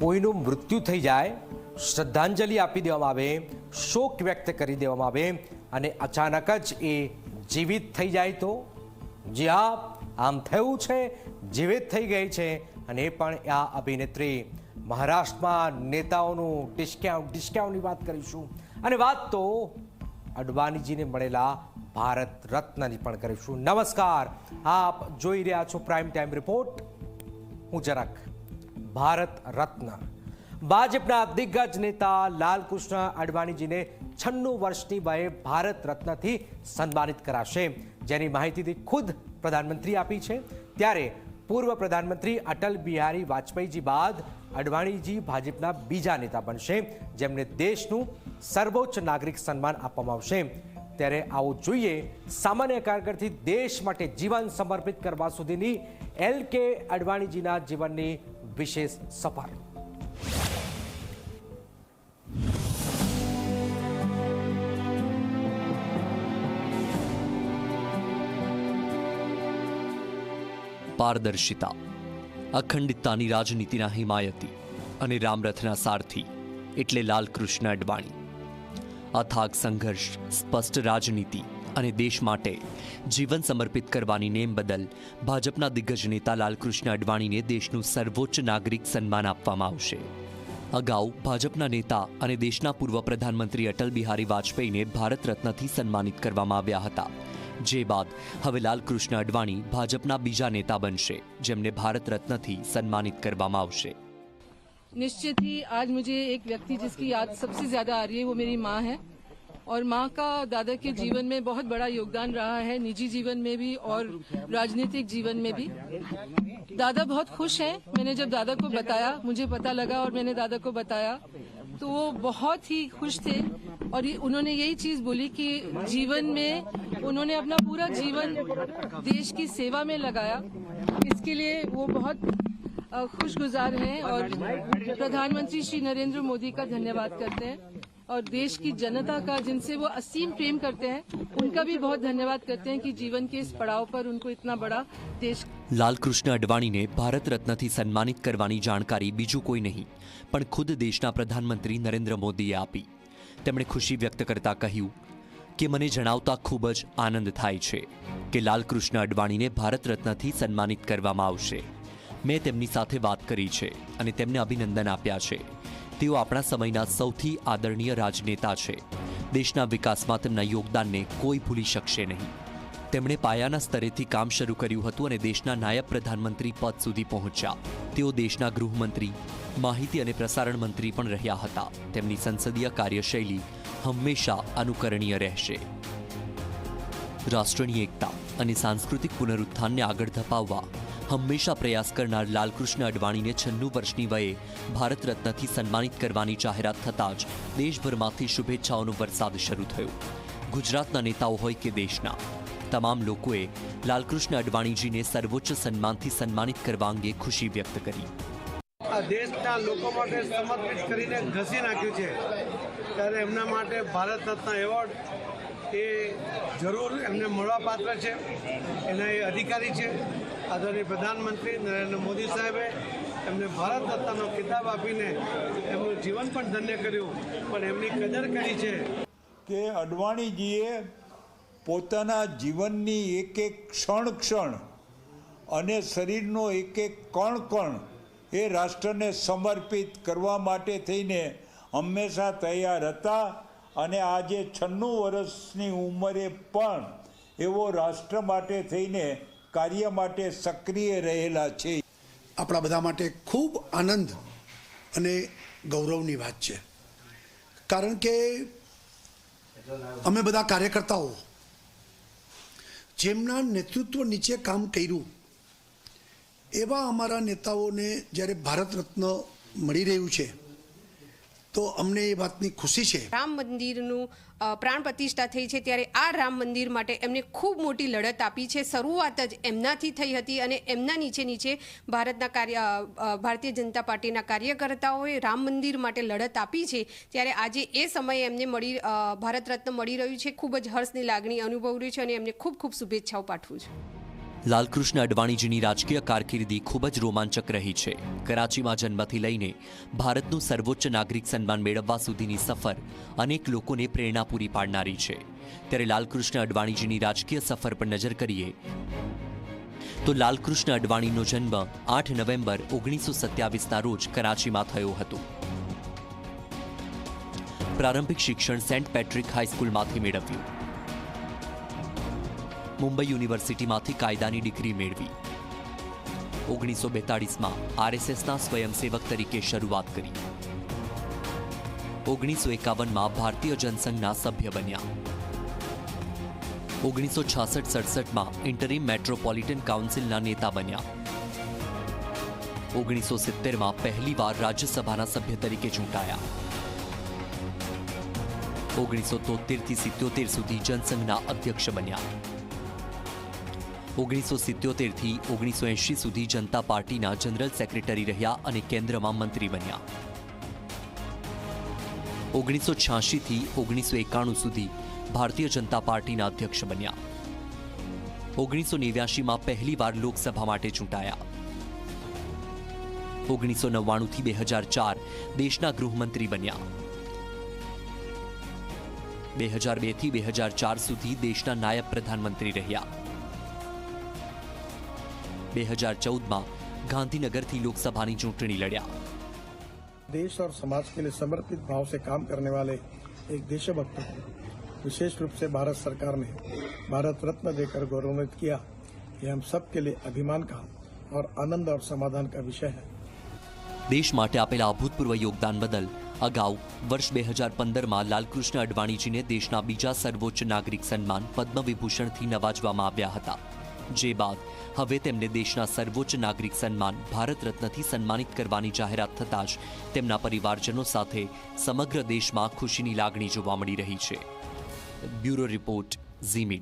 કોઈનું મૃત્યુ થઈ જાય, શ્રદ્ધાંજલિ આપી દેવામાં આવે, શોક વ્યક્ત કરી દેવામાં આવે અને અચાનક જ એ જીવિત થઈ જાય તો? જી હા, આમ થયું છે, જીવિત થઈ ગઈ છે અને એ પણ આ અભિનેત્રી મહારાષ્ટ્રમાં નેતાઓનું ડિસ્કાઉન્ટ, ડિસ્કાઉન્ટની વાત કરીશું. અને વાત તો અડવાણીજીને મળેલા ભારત રત્નની પણ કરીશું. નમસ્કાર, આપ જોઈ રહ્યા છો પ્રાઇમ ટાઈમ રિપોર્ટ હું જરાક ભારત રત્ન. ભાજપના દિગ્ગજ નેતા લાલકૃષ્ણ અડવાણીજીને છન્નું વર્ષની વયે ભારત રત્નથી સન્માનિત કરાશે. જેની માહિતી ખુદ પ્રધાનમંત્રી આપી છે. ત્યારે પૂર્વ પ્રધાનમંત્રી અટલ બિહારી વાજપેયીજી બાદ અડવાણીજી ભાજપના બીજા નેતા બનશે, જેમને દેશનું સર્વોચ્ચ નાગરિક સન્માન આપવામાં આવશે. ત્યારે આવું જોઈએ, સામાન્ય કારગરથી દેશ માટે જીવન સમર્પિત કરવા સુધીની એલ કે અડવાણીજીના જીવનની વિશેષ સફર પારદર્શિતા, અખંડિતતાની રાજનીતિના હિમાયતી અને રામરથના સારથી, એટલે લાલકૃષ્ણ અડવાણી. અથાગ સંઘર્ષ, સ્પષ્ટ રાજનીતિ અને દેશ માટે જીવન સમર્પિત કરવાની નેમ બદલ ભાજપના દિગ્ગજ નેતા લાલકૃષ્ણ અડવાણીને દેશનું સર્વોચ્ચ નાગરિક સન્માન આપવામાં આવશે અગાઉ ભાજપના નેતા અને દેશના પૂર્વ પ્રધાનમંત્રી અટલ બિહારી વાજપેયીને ભારત રત્નથી સન્માનિત કરવામાં આવ્યા હતા જે બાદ હવે લાલકૃષ્ણ અડવાણી ભાજપના બીજા નેતા બનશે જેમને ભારત રત્નથી સન્માનિત કરવામાં આવશે निश्चित ही आज मुझे एक व्यक्ति जिसकी याद सबसे ज्यादा आ रही है वो मेरी माँ है और माँ का दादा के जीवन में बहुत बड़ा योगदान रहा है, निजी जीवन में भी और राजनीतिक जीवन में भी। दादा बहुत खुश हैं। मैंने जब दादा को बताया, मुझे पता लगा और मैंने दादा को बताया तो वो बहुत ही खुश थे और ये, उन्होंने यही चीज़ बोली कि जीवन में, उन्होंने अपना पूरा जीवन देश की सेवा में लगाया। इसके लिए वो बहुत खुशगुजार हैं और प्रधानमंत्री श्री नरेंद्र मोदी का धन्यवाद करते हैं। और देश की जनता का जिनसे वो असीम प्रेम करते हैं उनका भी बहुत धन्यवाद करते हैं कि जीवन के इस पड़ाव पर उनको इतना बड़ा देश લાલકૃષ્ણ અડવાણીને ભારત રત્નથી સન્માનિત કરવાની જાણકારી બીજું કોઈ નહીં પણ ખુદ દેશના પ્રધાનમંત્રી નરેન્દ્ર મોદીએ આપી તેમણે ખુશી વ્યક્ત કરતા કહ્યું કે મને જણાવતા ખૂબ જ આનંદ થાય છે કે લાલકૃષ્ણ અડવાણીને ભારત રત્નથી સન્માનિત કરવામાં આવશે મેં તેમની સાથે વાત કરી છે અને તેમને અભિનંદન આપ્યા છે તેઓ આપણા સમયના સૌથી આદરણીય રાજનેતા છે. દેશના વિકાસમાં તેમના યોગદાનને કોઈ ભૂલી શકશે નહીં. તેમણે પાયાના સ્તરેથી કામ શરૂ કર્યું હતું અને દેશના નાયબ પ્રધાનમંત્રી પદ સુધી પહોંચ્યા. તેઓ દેશના ગૃહમંત્રી, માહિતી અને પ્રસારણ મંત્રી પણ રહ્યા હતા. તેમની સંસદીય કાર્યશૈલી હંમેશા અનુકરણીય રહેશે. રાષ્ટ્રની એકતા અને સાંસ્કૃતિક પુનરુત્થાનને આગળ ધપાવવા હંમેશા પ્રયાસ કરનાર લાલકૃષ્ણ અડવાણીને છન્નું વર્ષની વયે ભારત રત્નથી સન્માનિત કરવાની જાહેરાત થતાં જ દેશભરમાંથી શુભેચ્છાઓનો વરસાદ શરૂ થયો. ગુજરાતના નેતાઓ હોય કે દેશના. તમામ લોકોએ લાલકૃષ્ણ અડવાણીજીને સર્વોચ્ચ સન્માનથી સન્માનિત કરવા અંગે ખુશી વ્યક્ત કરી. દેશના લોકો માટે સમર્પિત કરીને ઘસી નાખ્યું છે. ત્યારે એમના માટે ભારત રત્ન એવોર્ડ એ જરૂર એમને મળવા પાત્ર છે. એના એ અધિકારી છે. આદરણીય પ્રધાનમંત્રી નરેન્દ્ર મોદી સાહેબે એમને ભારત રત્નનો ખિતાબ આપીને એમનું જીવન પણ ધન્ય કર્યું, પણ એમની કદર કરી છે. કે અડવાણીજીએ પોતાના જીવનની એક એક ક્ષણ ક્ષણ અને શરીરનો એક એક કણ કણ એ રાષ્ટ્રને સમર્પિત કરવા માટે થઈને હંમેશા તૈયાર હતા અને આજે છન્નું વર્ષની ઉંમરે પણ એવો રાષ્ટ્ર માટે થઈને કાર્ય માટે સક્રિય રહેલા છે. આપણા બધા માટે ખૂબ આનંદ અને ગૌરવની વાત છે. કારણ કે અમે બધા કાર્યકર્તાઓ, જેમના નેતૃત્વ નીચે કામ કર્યું, એવા અમારા નેતાઓને જ્યારે ભારત રત્ન મળી રહ્યું છે તો અમને એ વાતની ખુશી છે. રામ મંદિરનું પ્રાણ પ્રતિષ્ઠા થઈ છે ત્યારે આ રામ મંદિર માટે એમને ખૂબ મોટી લડત આપી છે. શરૂઆત જ એમનાથી થઈ હતી અને એમના નીચે નીચે ભારતના કાર્ય ભારતીય જનતા પાર્ટીના કાર્યકર્તાઓએ રામ મંદિર માટે લડત આપી છે. ત્યારે આજે એ સમયે એમને મળી ભારત રત્ન મળી રહ્યું છે. ખૂબ જ હર્ષની લાગણી અનુભવ રહી છે અને એમને ખૂબ ખૂબ શુભેચ્છાઓ પાઠવું છું. લાલકૃષ્ણ અડવાણીજીની રાજકીય કારકિર્દી ખૂબ જ રોમાંચક રહી છે. કરાચીમાં જન્મથી લઈને ભારતનું સર્વોચ્ચ નાગરિક સન્માન મેળવવા સુધીની સફર અનેક લોકોને પ્રેરણા પૂરી પાડનારી છે. ત્યારે લાલકૃષ્ણ અડવાણીજીની રાજકીય સફર પર નજર કરીએ તો લાલકૃષ્ણ અડવાણીનો જન્મ આઠ નવેમ્બર ઓગણીસો સત્યાવીસના રોજ કરાચીમાં થયો હતો. પ્રારંભિક શિક્ષણ સેન્ટ પેટ્રિક હાઈસ્કૂલમાંથી મેળવ્યું. મુંબઈ યુનિવર્સિટીમાંથી કાયદાની ડિગ્રી મેળવી ઓગણીસો બેતાળીસમાં આરએસએસના સ્વયંસેવક તરીકે શરૂઆત કરી ઓગણીસો એકાવનમાં ભારતીય જનસંઘના સભ્ય બન્યા ઓગણીસો છાસઠ સડસઠમાં ઇન્ટરીમ મેટ્રોપોલિટન કાઉન્સિલના નેતા બન્યા ઓગણીસો સિત્તેરમાં પહેલીવાર રાજ્યસભાના સભ્ય તરીકે ચૂંટાયા ઓગણીસો તોતેરથી સિત્યોતેર સુધી જનસંઘના અધ્યક્ષ બન્યા ઓગણીસો સિત્યોતેરથી ઓગણીસો એંશી સુધી જનતા પાર્ટીના જનરલ સેક્રેટરી રહ્યા અને કેન્દ્રમાં મંત્રી બન્યા. ઓગણીસો છ્યાસીથી ઓગણીસો એકાણું સુધી ભારતીય જનતા પાર્ટીના અધ્યક્ષ બન્યા. ઓગણીસો નેવ્યાસીમાં પહેલીવાર લોકસભા માટે ચૂંટાયા. ઓગણીસો નવ્વાણુંથી બે હજાર ચાર દેશના ગૃહમંત્રી બન્યા. બે હજાર બેથી બે હજાર ચાર સુધી દેશના નાયબ પ્રધાનમંત્રી રહ્યા. બે હજાર ચૌદમાં ગાંધીનગરથી લોકસભાની ચૂંટણી લડ્યા देश और समाज के लिए समर्पित भाव से काम करने वाले एक देशभक्त को विशेष रूप से भारत सरकार ने भारत रत्न देकर गौरवान्वित किया ये हम सब के लिए अभिमान का और आनंद और समाधान का विषय है દેશ માટે આપેલા અભૂતપૂર્વ યોગદાન બદલ અગાઉ વર્ષ બે હજાર પંદરમાં લાલકૃષ્ણ અડવાણીજીને દેશના બીજા સર્વોચ્ચ નાગરિક સન્માન પદ્મ વિભૂષણથી નવાજવામાં આવ્યા હતા જે બાદ હવે તેમને દેશના સર્વોચ્ચ નાગરિક સન્માન, ભારત રત્નથી સન્માનિત કરવાની જાહેરાત થતાં જ તેમના પરિવારજનો સાથે સમગ્ર દેશમાં ખુશીની લાગણી જોવા મળી રહી છે. Bureau report Zee Media.